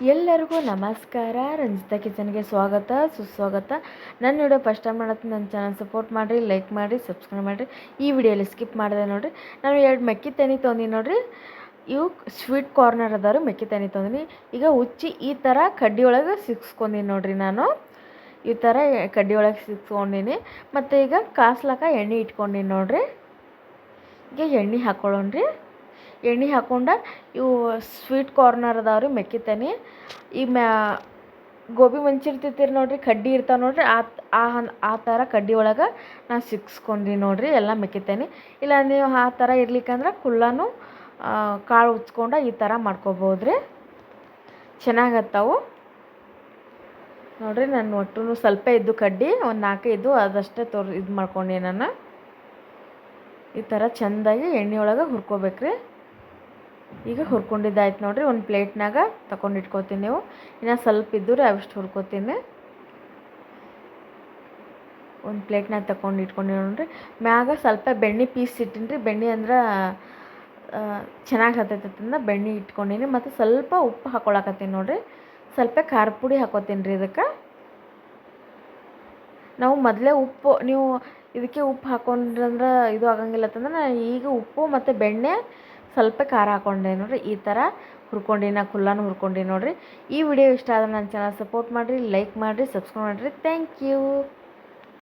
ಎಲ್ಲರಿಗೂ ನಮಸ್ಕಾರ. ರಂಜಿತಾ ಕಿಚನ್ಗೆ ಸ್ವಾಗತ, ಸುಸ್ವಾಗತ. ನನ್ನ ವಿಡಿಯೋ ಫಸ್ಟ್ ಟೈಮ್ ಮಾಡತ್ತೆ ನನ್ನ ಚಾನಲ್ ಸಪೋರ್ಟ್ ಮಾಡಿರಿ, ಲೈಕ್ ಮಾಡಿ ಸಬ್ಸ್ಕ್ರೈಬ್ ಮಾಡಿರಿ. ಈ ವಿಡಿಯೋಲಿ ಸ್ಕಿಪ್ ಮಾಡಿದೆ ನೋಡಿರಿ. ನಾನು ಎರಡು ಮೆಕ್ಕಿ ತೆನಿ ತೊಗೊಂಡಿನಿ ನೋಡಿರಿ. ಇವು ಸ್ವೀಟ್ ಕಾರ್ನರ್ ಅದಾರು ಮೆಕ್ಕಿ ತೆನಿ ತೊಂದಿನಿ ಈಗ ಉಚ್ಚಿ ಈ ಥರ ಕಡ್ಡಿ ಒಳಗೆ ಸಿಕ್ಸ್ಕೊಂಡೀನಿ ನೋಡಿರಿ ನಾನು. ಈ ಥರ ಕಡ್ಡಿ ಒಳಗೆ ಸಿಕ್ಸ್ಕೊಂಡಿನಿ. ಮತ್ತು ಈಗ ಕಾಸ್ಲಾಕ ಎಣ್ಣೆ ಇಟ್ಕೊಂಡೀನಿ ನೋಡಿರಿ. ಈಗ ಎಣ್ಣೆ ಹಾಕ್ಕೊಳ್ಳೋಣ್ರಿ ಎಣ್ಣೆ ಹಾಕೊಂಡ ಇವು ಸ್ವೀಟ್ ಕಾರ್ನರ್ ಅದಾವ್ರಿ ಮೆಕ್ಕಿ ಮೆಕ್ಕಿತೆನಿ. ಈ ಮ್ಯಾ, ಗೋಬಿ ಮಂಚಿರ್ತಿರ್ತೀರಿ ನೋಡಿರಿ, ಕಡ್ಡಿ ಇರ್ತಾವೆ ನೋಡಿರಿ ಆ ಆ ಥರ ಕಡ್ಡಿ ಒಳಗೆ ನಾ ಸಿಕ್ಸ್ಕೊಂಡಿ ನೋಡಿರಿ, ಎಲ್ಲ ಮೆಕ್ಕಿತೇನೆ. ಇಲ್ಲ ನೀವು ಆ ಥರ ಇರ್ಲಿಕ್ಕಂದ್ರೆ ಕುಲ್ಲಾನು ಕಾಳು ಉಚ್ಕೊಂಡು ಈ ಥರ ಮಾಡ್ಕೊಬೋದ್ರಿ. ಚೆನ್ನಾಗತ್ತಾವು. ನೋಡಿರಿ ನಾನು ಒಟ್ಟು ಸ್ವಲ್ಪ ಇದ್ದು ಕಡ್ಡಿ, ಒಂದು ನಾಲ್ಕು ಇದ್ದು ಅದಷ್ಟೇ ತೋರ್, ಇದು ಮಾಡ್ಕೊಂಡೆ ನಾನು. ಈ ಥರ ಚೆಂದಾಗಿ ಎಣ್ಣೆ ಒಳಗೆ ಹುರ್ಕೋಬೇಕ್ರಿ. ಈಗ ಹುರ್ಕೊಂಡಿದ್ದಾಯ್ತು ನೋಡಿರಿ, ಒಂದು ಪ್ಲೇಟ್ನಾಗ ತಗೊಂಡು ಇಟ್ಕೋತೀನಿ ನೀವು. ಇನ್ನು ಸ್ವಲ್ಪ ಇದ್ದರೆ ಅವಿಷ್ಟು ಹುರ್ಕೋತೀನಿ. ಒಂದು ಪ್ಲೇಟ್ನಾಗ ತಗೊಂಡು ಇಟ್ಕೊಂಡು ನೋಡ್ರಿ. ಮ್ಯಾಗ ಸ್ವಲ್ಪ ಬೆಣ್ಣೆ ಪೀಸ್ ಇಟ್ಟಿನಿ ಬೆಣ್ಣೆ ಅಂದ್ರೆ ಚೆನ್ನಾಗಿ ಹತ್ತೈತಂದ ಬೆಣ್ಣೆ ಇಟ್ಕೊಂಡಿನಿ. ಮತ್ತು ಸ್ವಲ್ಪ ಉಪ್ಪು ಹಾಕೊಳಕತ್ತೀನಿ ನೋಡಿರಿ. ಸ್ವಲ್ಪ ಖಾರ ಪುಡಿ ಹಾಕೋತೀನಿ ರೀ ಇದಕ್ಕೆ. ನಾವು ಮೊದಲೇ ಉಪ್ಪು, ನೀವು ಇದಕ್ಕೆ ಉಪ್ಪು ಹಾಕೊಂಡ್ರಂದ್ರೆ ಇದು ಆಗಂಗಿಲ್ಲ ಅಂತಂದ್ರೆ ಈಗ ಉಪ್ಪು ಮತ್ತು ಬೆಣ್ಣೆ ಸ್ವಲ್ಪ ಖಾರ ಹಾಕೊಂಡೆ ನೋಡಿರಿ, ಈ ಥರ ಹುರ್ಕೊಂಡು, ನಾ ಕುಲ್ಲಾನು ಹುರ್ಕೊಂಡು ನೋಡಿರಿ. ಈ ವಿಡಿಯೋ ಇಷ್ಟ ಆದರೆ ನನ್ನ ಚಾನಲ್ ಸಪೋರ್ಟ್ ಮಾಡಿರಿ ಲೈಕ್ ಮಾಡಿರಿ ಸಬ್ಸ್ಕ್ರೈಬ್ ಮಾಡಿರಿ. Thank you